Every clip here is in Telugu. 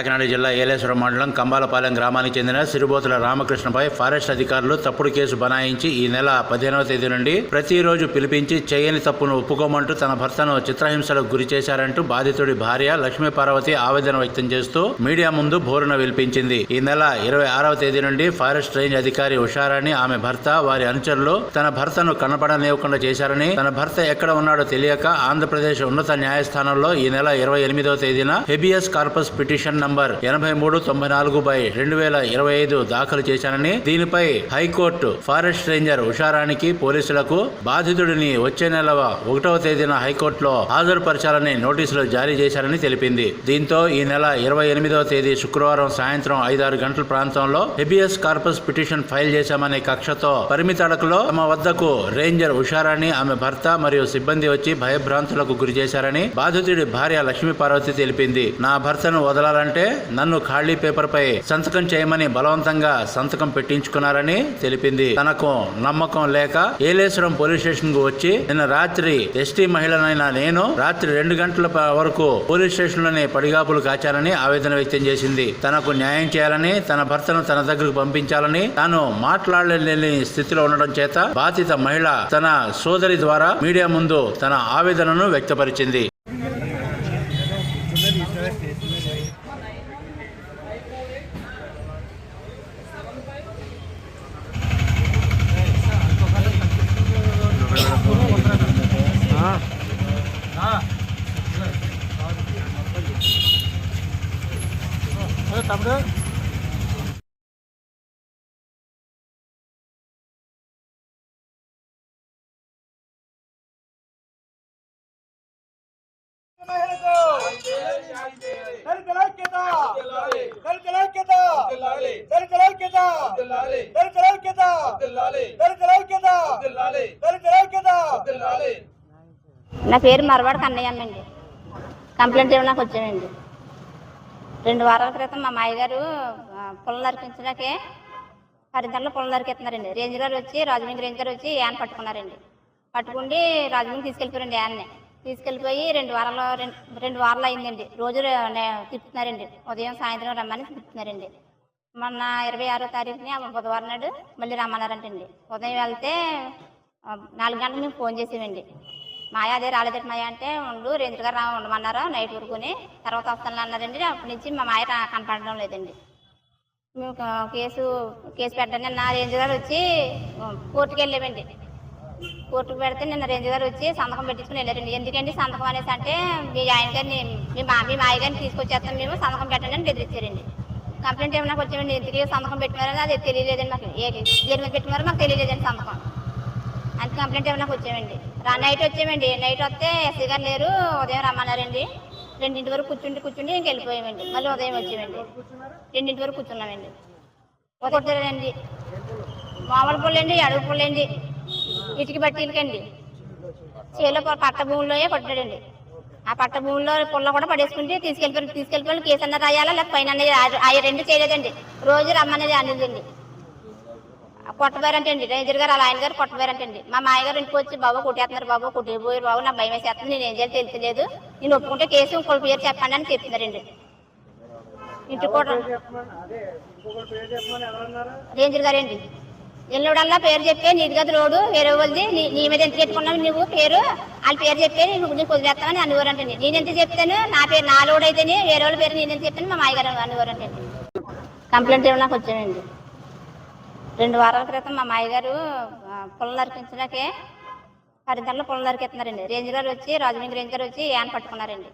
కాకినాడ జిల్లా ఏలేశ్వరం మండలం కంబాలపాలెం గ్రామానికి చెందిన సిరిబోతుల రామకృష్ణపై ఫారెస్ట్ అధికారులు తప్పుడు కేసు బనాయించి ఈ నెల పదిహేనవ తేదీ నుండి ప్రతిరోజు పిలిపించి చేయని తప్పును ఒప్పుకోమంటూ తన భర్తను చిత్రహింసలకు గురి చేశారంటూ బాధితుడి భార్య లక్ష్మీ పార్వతి ఆవేదన వ్యక్తం చేస్తూ మీడియా ముందు బోరున విలిపించింది. ఈ నెల ఇరవై ఆరవ తేదీ నుండి ఫారెస్ట్ రేంజ్ అధికారి ఉషారాణి ఆమె భర్త వారి అనుచరులు తన భర్తను కనపడనివ్వకుండా చేశారని తన భర్త ఎక్కడ ఉన్నాడో తెలియక ఆంధ్రప్రదేశ్ ఉన్నత న్యాయస్థానంలో ఈ నెల ఇరవై ఎనిమిదవ తేదీన హెబియస్ కార్పస్ పిటిషన్ నంబర్ ఎనభై మూడు తొంభై నాలుగు బై రెండు వేల ఇరవై ఐదు దాఖలు చేశానని దీనిపై హైకోర్టు ఫారెస్ట్ రేంజర్ ఉషారానికి పోలీసులకు బాధితుడిని వచ్చే నెల ఒకటవ తేదీన హైకోర్టులో హాజరుపరచాలని నోటీసులు జారీ చేశారని తెలిపింది. దీంతో ఈ నెల ఇరవై ఎనిమిదవ తేదీ శుక్రవారం సాయంత్రం ఐదారు గంటల ప్రాంతంలో హెబియస్ కార్పస్ పిటిషన్ ఫైల్ చేశామనే కక్షతో పరిమిత అడకులో తమ వద్దకు రేంజర్ ఉషారాణి ఆమె భర్త మరియు సిబ్బంది వచ్చి భయభ్రాంతులకు గురి చేశారని బాధితుడి భార్య లక్ష్మీ పార్వతి తెలిపింది. నా భర్తను వదలాలంటే నన్ను ఖాళీ పేపర్ పై సంతకం చేయమని బలవంతంగా సంతకం పెట్టించుకున్నారని తెలిపింది. తనకు నమ్మకం లేక ఏలేశ్వరం పోలీస్ స్టేషన్కు వచ్చి నిన్న రాత్రి ఎస్టీ మహిళనైన నేను రాత్రి రెండు గంటల వరకు పోలీస్ స్టేషన్లోనే పడిగాపులు కాచారని ఆవేదన వ్యక్తం చేసింది. తనకు న్యాయం చేయాలని తన భర్తను తన దగ్గరకు పంపించాలని తాను మాట్లాడలేని స్థితిలో ఉండడం చేత బాధిత మహిళ తన సోదరి ద్వారా మీడియా ముందు తన ఆవేదనను వ్యక్తపరిచింది. ఐక్యత నా పేరు మరవాడ కన్నయ్యమ్మ కంప్లైంట్ ఇవ్వడానికి వచ్చానండి. రెండు వారాల క్రితం మా మాయగారు పుల్ల పొలం నరికించడాకే హరిదండలో పొలం నరికెత్తున్నారండి రేంజ్ గారు వచ్చి రాజమండ్రి రేంజ్ గారు వచ్చి యాన్ పట్టుకున్నారండి. పట్టుకుండి రాజమండ్రి తీసుకెళ్ళిపోయారండి యాన్ని. తీసుకెళ్ళిపోయి రెండు వారాలు రెండు రెండు వారాలు అయిందండి. రోజు తిప్పుతున్నారండి. ఉదయం సాయంత్రం రమ్మని తిప్పుతున్నారండి. మొన్న ఇరవై ఆరో తారీఖుని బుధవారం నాడు మళ్ళీ రమ్మన్నారంటండి. ఉదయం వెళ్తే నాలుగు గంటలకు మేము ఫోన్ చేసామండి. మాయా అదే రాలేదట మాయా అంటే ఉండు రేంద్ర గారు రా ఉండమన్నారు? నైట్ వరకుని తర్వాత వస్తాను అన్నారండి అప్పటి నుంచి మా మాయ కనపడడం లేదండి. మేము ఒక కేసు కేసు పెట్టండి నా రేంజ్ గారు వచ్చి కోర్టుకి వెళ్ళామండి. కోర్టుకు పెడితే నిన్న రేంజ్ గారు వచ్చి సంతకం పెట్టించుకుని వెళ్ళారండి. ఎందుకండి సంతకం అనేసి అంటే మీ ఆయన గారిని మీ మా మీ మాయ గారిని తీసుకొచ్చేస్తాం మేము సంతకం పెట్టండి అని బెదిరించారండి. కంప్లైంట్ ఏమన్నా వచ్చామండి ఎందుకు సంతకం పెట్టినారని అది తెలియలేదండి మాకు. ఏ దేని మీద పెట్టినారో మాకు తెలియలేదండి సంతకం. అంత కంప్లైంట్ ఏమన్నా వచ్చామండి నైట్ వచ్చామండి నైట్ వస్తే ఎస్సీ గారు లేరు ఉదయం రమ్మన్నారండి. రెండింటి వరకు కూర్చుండి కూర్చుంటే ఇంక వెళ్ళిపోయామండి. మళ్ళీ ఉదయం వచ్చామండి రెండింటి వరకు కూర్చున్నామండి. కొట్టారండి మామూలు పుల్లండి అడుగు పుల్లండి. ఇటుక బట్టీలకండి చేలో పట్ట భూమిలోనే కొట్టాడండి ఆ పట్ట భూమిలో పుల్ల కూడా పడేసుకుంటే తీసుకెళ్ళిపోయి తీసుకెళ్ళిపోయి కేసు అన్న రాయాలా లేకపోతే పైన అనేది అవి రెండు చేయలేదండి. రోజు రమ్మనేది అనేదండి కొట్టబారంటండి రేంజర్ గారు అలా ఆయన గారు కొట్టబారంటండి మా మాయగారు ఇంటికి వచ్చి బాబు కొట్టేస్తున్నారు బాబు కొట్టేపోయారు బాబు నా భయం వేసేస్తుంది నేను ఏం చేయాలి తెలియలేదు నేను ఒప్పుకుంటే కేసు ఇంకొక పేరు చెప్పండి అని చెప్తున్నారండి. ఇంటికి కూడా రేంజర్ గారండి ఎల్లుడల్లా పేరు చెప్పే నీది గది రోడ్డు వేరే వాళ్ళది నీ మీద ఎంత పెట్టుకున్నావు నువ్వు పేరు వాళ్ళ పేరు చెప్పే నువ్వు నీకు వదిలేస్తామని అనేవారంటండి. నేను ఎంత చెప్తాను నా పేరు నా లోడ్ అయితేనే వేరే వాళ్ళ పేరు నేను ఎంత చెప్తాను మా మాయగారు అనేవారంటండి. కంప్లైంట్ ఇవ్వడానికి వచ్చానండి రెండు వారాల క్రితం మా మాయగారు పుల్ల పొలం నరికించడాకే పుల్ల పొలం నరికెత్తున్నారండి రేంజ్ గారు వచ్చి రాజమండ్రి రేంజ్ గారు వచ్చి యాన్ పట్టుకున్నారండి.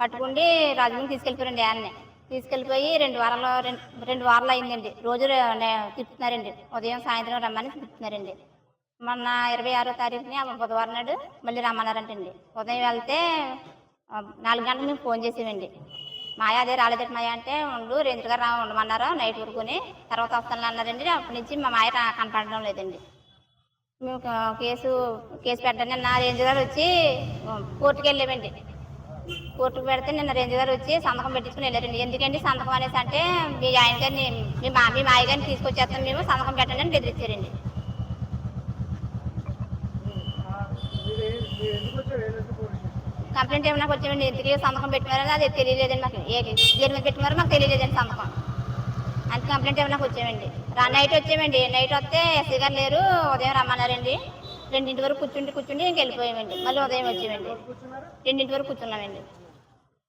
పట్టుకుండి రాజమండ్రి తీసుకెళ్ళిపోయారండి యాన్ని. తీసుకెళ్ళిపోయి రెండు వారాలు రెండు రెండు వారాలు అయిందండి. రోజు తిప్పుతున్నారండి. ఉదయం సాయంత్రం రమ్మని తిప్పుతున్నారండి. మొన్న ఇరవై ఆరో తారీఖుని బుధవారం నాడు మళ్ళీ రమ్మన్నారంటండి. ఉదయం వెళ్తే నాలుగు గంటలకు మేము ఫోన్ చేసామండి. మాయా అదే రాలేదండి మాయ అంటే ఉండు రేంద్ర గారు రా ఉండమన్నారు? నైట్ వరకుని తర్వాత వస్తాను అన్నారండి. అప్పటి నుంచి మా మాయ కనపడడం లేదండి. మేము కేసు కేసు పెట్టండి నా రేంజ్ గారు వచ్చి కోర్టుకి వెళ్ళామండి. కోర్టుకు పెడితే నిన్న రేంజ్ గారు వచ్చి సంతకం పెట్టించుకుని వెళ్ళారండి. ఎందుకండి సంతకం అనేసి అంటే మీ ఆయన గారిని మీ మా మీ మాయ గారిని తీసుకొచ్చేస్తాం మేము సంతకం పెట్టండి అని బెదిరించారండి మీరు ఏ- మీరు ఎందుకు వచ్చారు ఏలూరు పోలీస్ స్టేషన్ కంప్లైంట్ ఏమైనా వచ్చామండి తిరిగి సంతకం పెట్టుకున్నారని అది తెలియలేదండి మాకు. ఏ దేని మీద పెట్టినారో మాకు తెలియలేదండి సంతకం. అందుకే కంప్లైంట్ ఏమైనా వచ్చామండి రా నైట్ వచ్చామండి నైట్ వస్తే ఎస్సీ గారు లేరు ఉదయం రమ్మన్నారండి. రెండింటి వరకు కూర్చుండి కూర్చుండి ఇంక వెళ్ళిపోయామండి. మళ్ళీ ఉదయం వచ్చామండి రెండింటి వరకు కూర్చున్నామండి.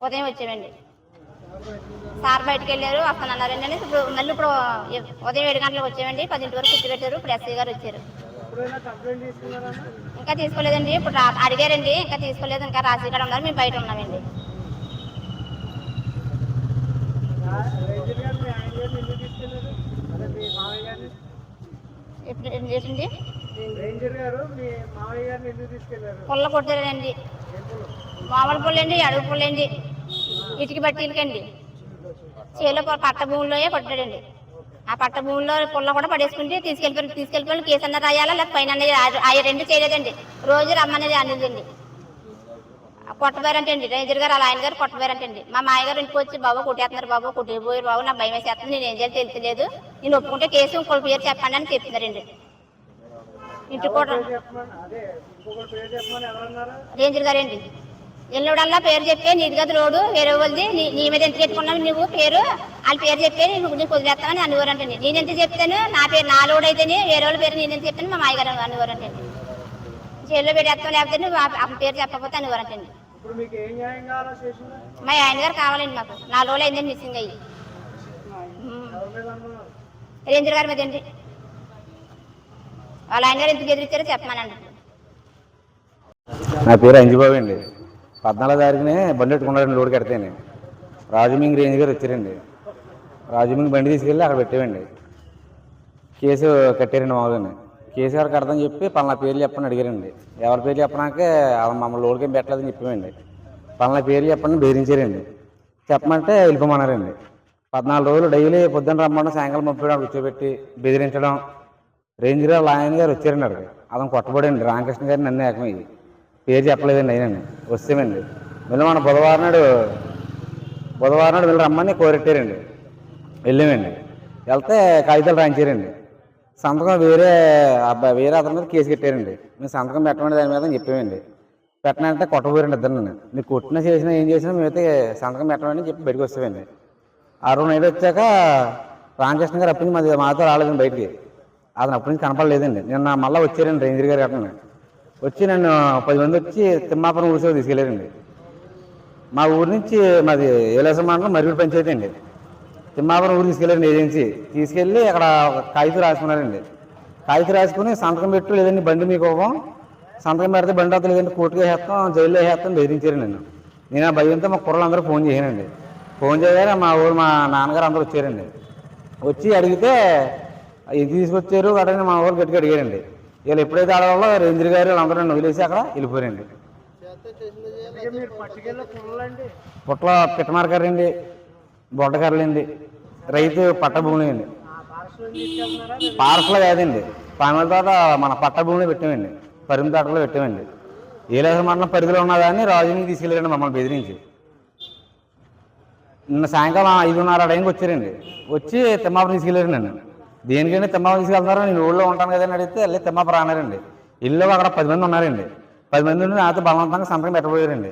ఉదయం వచ్చామండి సార్ బయటకు వెళ్ళారు వస్తానన్నారండి అని ఇప్పుడు మళ్ళీ ఇప్పుడు ఉదయం ఏడు గంటలకు వచ్చామండి పదింటి వరకు కూర్చోబెట్టారు. ఇప్పుడు ఎస్సీ గారు వచ్చారు. ఇంకా తీసుకోలేదండి. ఇప్పుడు అడిగారండి. ఇంకా తీసుకోలేదు. ఇంకా రాసి కూడా ఉన్నారు. మేము బయట ఉన్నామండి. ఇప్పుడు పుల్ల కొట్టారండి. మామూలు పుల్లండి అడుగు పుల్లండి. ఇటుక బట్టీలకండి చేలో పట్ట భూమిలోనే కొట్టాడండి. ఆ పట్ట భూమిలో పుల్ల కూడా పడేసుకుంటే తీసుకెళ్ళిపోయి తీసుకెళ్ళిపోయి కేసు అన్న రాయాలా? లేకపోతే పైన ఆ రెండు చేయలేదండి. రోజు రమ్మనేది అనేదండి కొట్టబారంటండి రేంజర్ గారు అలా ఆయన గారు కొట్టబారంటండి మా మాయగారు ఇంటికి వచ్చి బాబు కొట్టేస్తున్నారు బాబు కొట్టిపోయారు బాబు నాకు భయం వేసేస్తుంది నేను ఏం చేయాలి తెలియలేదు నేను ఒప్పుకుంటే కేసు ఇంకొక పేరు చెప్పండి అని చెప్తున్నారండి. ఇంటికి కూడా రేంజర్ గారండి ఎల్లుడల్లా పేరు చెప్పే నీది గది రోడ్డు వేరే వాళ్ళది. నీ మీద ఎంత పెట్టుకున్నావు నువ్వు పేరు? వాళ్ళ పేరు చెప్పే నీకు నీకు వదిలేస్తామని అనేవారంటండి నేను ఎంత చెప్తాను? నా పేరు నా లోడ్ అయితేనే వేరే వాళ్ళ పేరు నేను ఎంత చెప్తాను? మా మాయగారు అనేవారంటండి జైల్లో పెట్టేస్తాం లేకపోతే నువ్వు ఆ ఆ పేరు చెప్పకపోతే అనేవారంటండి ఇప్పుడు మీకు ఏం న్యాయం కావాలో స్టేషన్లో మా ఆయన గారు కావాలండి మాకు. నా లోడ్ అయిందండి మిస్సింగ్ అయ్యి. రేంజర్ గారి మీద అండి. వాళ్ళ ఆయన గారు ఎందుకు ఎదిరిచ్చారో చెప్పమానండి. నా పేరు అంజిబాబు అండి. పద్నాలుగు తారీఖునే బండి పెట్టుకున్నారండి లోడ్ కడితేనే. రాజమింగ్ రేంజ్ గారు వచ్చారండి. రాజమింగ్ బండి తీసుకెళ్ళి అక్కడ పెట్టేవండి కేసు కట్టారండి మామూలుగానే. కేసు గారు కడతాని చెప్పి పలానా పేర్లు చెప్పని అడిగారండి. ఎవరి పేర్లు చెప్పడానికే అలా మమ్మల్ని లోడ్కి ఏం పెట్టలేదని చెప్పామండి. పలానా పేర్లు చెప్పండి బెదిరించారండి. చెప్పమంటే వెళ్ళిపోమన్నారండి. పద్నాలుగు రోజులు డైలీ పొద్దున్న రమ్మడం సాయంకాలం ముప్పై కూర్చోబెట్టి బెదిరించడం. రేంజ్ గారు లాయన్ గారు వచ్చారండి అక్కడ అతను కొట్టబడండి. రామకృష్ణ గారిని నన్ను ఏకమయ్యి. పేరు చెప్పలేదండి అయినండి వస్తేమండి. మళ్ళీ మన బుధవారం నాడు బుధవారం నాడు వీళ్ళు రమ్మని కోరెట్టారండి. వెళ్ళామండి. వెళ్తే కాగితాలు రాయించారండి. సంతకం వేరే అబ్బాయి వేరే అతని మీద కేసు కట్టారండి. మేము సంతకం పెట్టమని దాని మీద అని చెప్పామండి. పెట్టనంటే కొట్టబోయారండి ఇద్దరు మీరు కొట్టినా చేసినా ఏం చేసినా మేమైతే సంతకం పెట్టమని చెప్పి బయటకు వస్తామండి. ఆ రోజు నైట్ వచ్చాక రామకృష్ణ గారు అప్పటి నుంచి మాది మాతో రాలేదండి బయటికి. అతను అప్పటి నుంచి కనపడలేదండి. నిన్న మళ్ళీ వచ్చారండి రేంజర్ గారు కట్టండి వచ్చి నన్ను పది మంది వచ్చి తిమ్మాపురం ఊరిసే తీసుకెళ్ళారండి. మా ఊరి నుంచి మాది ఏలేశ్వరం మండలం మరుగుడు పంచాయతీ అండి. తిమ్మాపురం ఊరు తీసుకెళ్ళారండి ఏజెన్సీ. తీసుకెళ్ళి అక్కడ ఒక కాగితం రాసుకున్నారండి. కాగితం రాసుకుని సంతకం పెట్టు లేదండి బండి మీకు ఇవ్వం. సంతకం పెడితే బండి అవుతుంది లేదంటే కోర్టుగా వేస్తాం జైల్లో వేస్తాం బెదిరించారు నన్ను. నేను ఆ భయంతో మా కుర్రలు అందరూ ఫోన్ చేశానండి. ఫోన్ చేయగానే మా ఊరు మా నాన్నగారు అందరూ వచ్చారండి. వచ్చి అడిగితే ఇది తీసుకొచ్చారు అడగని మా ఊరు గట్టిగా అడిగారండి. వీళ్ళు ఎప్పుడైతే ఆడవాళ్ళో రేంద్ర గారు వీళ్ళందరూ వదిలేసి అక్కడ వెళ్ళిపోయారండి. పుట్ల పిట్టమారకారండి బొడ్డకర్రలండి రైతు పట్ట భూములు అండి పార్సల్ కాదండి. పామిల తోట మన పట్ట భూమిలో పెట్టామండి. పరిమి తోటలో పెట్టామండి. ఏలేశ్వర మండలం పరిధిలో ఉన్నదాన్ని రాజుని తీసుకెళ్ళారండి మమ్మల్ని బెదిరించి. నిన్న సాయంకాలం ఐదున్నర టైంకి వచ్చారండి. వచ్చి తిమ్మాపురం తీసుకెళ్ళారు నన్ను. దేనికంటే తిమ్మాపురం తీసుకెళ్తారో నేను ఊళ్ళో ఉంటాను కదా అని అడిగితే వెళ్ళి తిమ్మాపురం రానారండి. ఇల్లు అక్కడ పది మంది ఉన్నారండి. పది మంది ఉండి నాతో బలవంతంగా సంతకం పెట్టబోయారండి.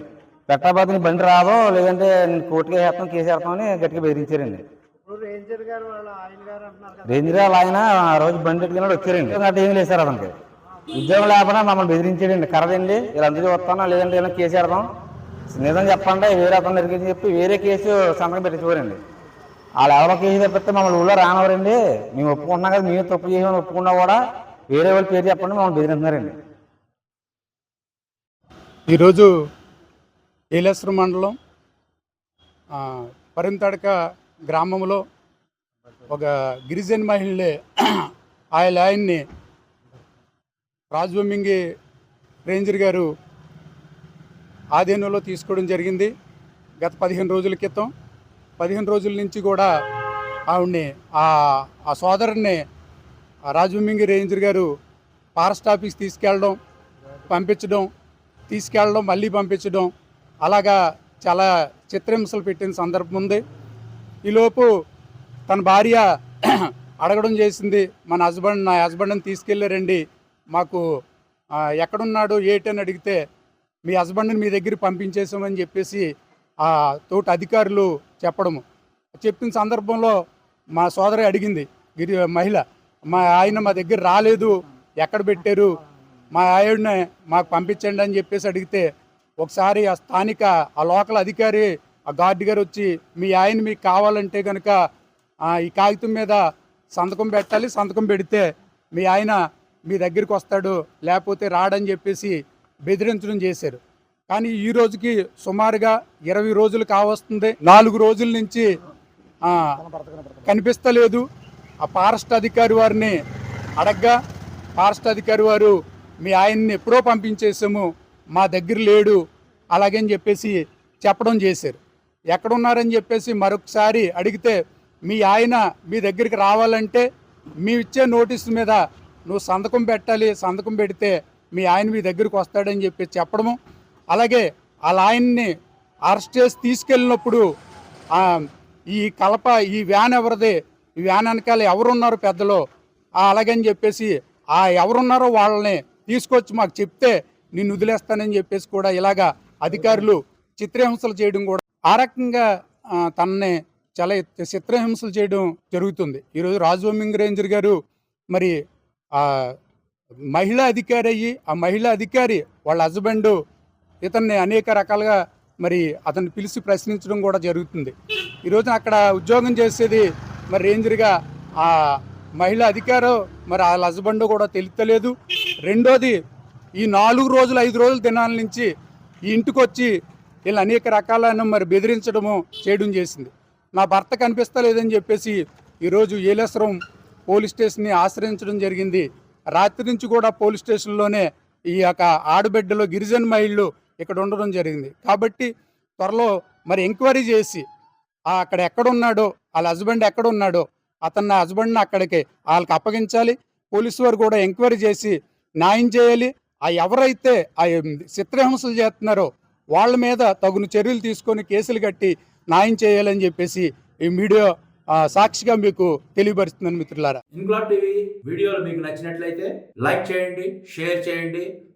పెట్టకపోతే నీ బండి రాదో లేదంటే నేను కోర్టుకి వేస్తాం కేసు వేస్తామని గట్టిగా బెదిరించారండి. రేంజర్ గారు వాళ్ళ ఆయన ఆ రోజు బండి ఎట్టుకున్నాడు వచ్చారండి. అంటే ఏం లేదు సార్ అతనికి. ఉద్యోగం లేకపోయినా మమ్మల్ని బెదిరించాడండి. కరదండి వీళ్ళందరికీ వస్తానా లేదంటే ఏమైనా కేసు నిజం చెప్పండి వేరే అతను చెప్పి వేరే కేసు సంతకం పెట్టించుకోరండి. వాళ్ళు ఎవరో కేసు తప్పితే మమ్మల్ని ఊళ్ళో రానవరండి మేము ఒప్పుకుంటున్నాం కదా మేము తప్పు చేయమని ఒప్పుకున్నా కూడా వేరే వాళ్ళ పేరు చెప్పండి మమ్మల్ని బెదిరిస్తున్నారండి. ఈరోజు ఏలేశ్వరం మండలం పరింతడక గ్రామంలో ఒక గిరిజన మహిళలే ఆయన ఆయన్ని రాజవమ్మింగి రేంజర్ గారు ఆధీనంలో తీసుకోవడం జరిగింది. గత పదిహేను రోజుల క్రితం పదిహేను రోజుల నుంచి కూడా ఆవిడ్ని ఆ ఆ సోదరుని ఆ రేంజర్ గారు ఫారెస్ట్ ఆఫీస్ తీసుకెళ్ళడం పంపించడం తీసుకెళ్ళడం మళ్ళీ పంపించడం అలాగా చాలా చిత్రహింసలు పెట్టిన సందర్భం ఉంది. ఈలోపు తన భార్య అడగడం చేసింది మన హస్బెండ్ నా హస్బెండ్ని తీసుకెళ్ళారండి మాకు ఎక్కడున్నాడు ఏటని అడిగితే మీ హస్బెండ్ని మీ దగ్గర పంపించేసామని చెప్పేసి ఆ తోటి అధికారులు చెప్పడము. చెప్పిన సందర్భంలో మా సోదరి అడిగింది గిరి మహిళ మా ఆయన మా దగ్గర రాలేదు ఎక్కడ పెట్టారు? మా ఆయుడిని మాకు పంపించండి అని చెప్పేసి అడిగితే ఒకసారి ఆ స్థానిక ఆ లోకల్ అధికారి ఆ గార్డు గారు వచ్చి మీ ఆయన మీకు కావాలంటే కనుక ఈ కాగితం మీద సంతకం పెట్టాలి సంతకం పెడితే మీ ఆయన మీ దగ్గరికి వస్తాడు లేకపోతే రాడని చెప్పేసి బెదిరించడం చేశారు. కానీ ఈ రోజుకి సుమారుగా ఇరవై రోజులు కావస్తుంది. నాలుగు రోజుల నుంచి కనిపిస్తలేదు. ఆ ఫారెస్ట్ అధికారి వారిని అడగ్గా ఫారెస్ట్ అధికారి వారు మీ ఆయన్ని ఎప్పుడో పంపించేసాము మా దగ్గర లేడు అలాగని చెప్పేసి చెప్పడం చేశారు. ఎక్కడున్నారని చెప్పేసి మరొకసారి అడిగితే మీ ఆయన మీ దగ్గరికి రావాలంటే మీ ఇచ్చే నోటీసు మీద నువ్వు సంతకం పెట్టాలి సంతకం పెడితే మీ ఆయన మీ దగ్గరికి వస్తాడని చెప్పి చెప్పడము. అలాగే వాళ్ళ ఆయన్ని అరెస్ట్ చేసి తీసుకెళ్ళినప్పుడు ఈ కలప ఈ వ్యాన్ ఎవరిది? ఈ వ్యాన్ వెనకాల ఎవరున్నారు పెద్దలో? అలాగని చెప్పేసి ఆ ఎవరున్నారో వాళ్ళని తీసుకొచ్చి మాకు చెప్తే నిన్ను వదిలేస్తానని చెప్పేసి కూడా ఇలాగా అధికారులు చిత్రహింసలు చేయడం కూడా ఆ రకంగా తనని చాలా చిత్రహింసలు చేయడం జరుగుతుంది. ఈరోజు రాజవమింగ్ రేంజర్ గారు మరి మహిళా అధికారి అయ్యి ఆ మహిళా అధికారి వాళ్ళ హస్బెండ్ ఇతన్ని అనేక రకాలుగా మరి అతన్ని పిలిచి ప్రశ్నించడం కూడా జరుగుతుంది. ఈరోజు అక్కడ ఉద్యోగం చేసేది మరి రేంజర్గా ఆ మహిళ అధికారం మరి వాళ్ళ హస్బెండ్ కూడా తెలుస్తలేదు రెండోది ఈ నాలుగు రోజులు ఐదు రోజుల దినాల నుంచి ఈ ఇంటికి వచ్చి వీళ్ళు అనేక రకాలను మరి బెదిరించడము చేయడం చేసింది. నా భర్త కనిపిస్తలేదని చెప్పేసి ఈరోజు ఏలేశ్వరం పోలీస్ స్టేషన్ని ఆశ్రయించడం జరిగింది. రాత్రి నుంచి కూడా పోలీస్ స్టేషన్లోనే ఈ యొక్క ఆడబిడ్డలో గిరిజన మహిళలు ఇక్కడ ఉండడం జరిగింది. కాబట్టి త్వరలో మరి ఎంక్వైరీ చేసి అక్కడ ఎక్కడున్నాడో వాళ్ళ హస్బెండ్ ఎక్కడున్నాడో అతన్ని హస్బెండ్ని అక్కడికి వాళ్ళకి అప్పగించాలి. పోలీసు వారు కూడా ఎంక్వైరీ చేసి న్యాయం చేయాలి. ఆ ఎవరైతే ఆ చిత్రహింసలు చేస్తున్నారో వాళ్ళ మీద తగును చర్యలు తీసుకొని కేసులు కట్టి న్యాయం చేయాలని చెప్పేసి ఈ మీడియా సాక్షిగా మీకు తెలియపరుస్తున్నాను మిత్రులారా. ఇంగ్లాడ్ టీవీ వీడియోలు మీకు నచ్చినట్లయితే లైక్ చేయండి షేర్ చేయండి.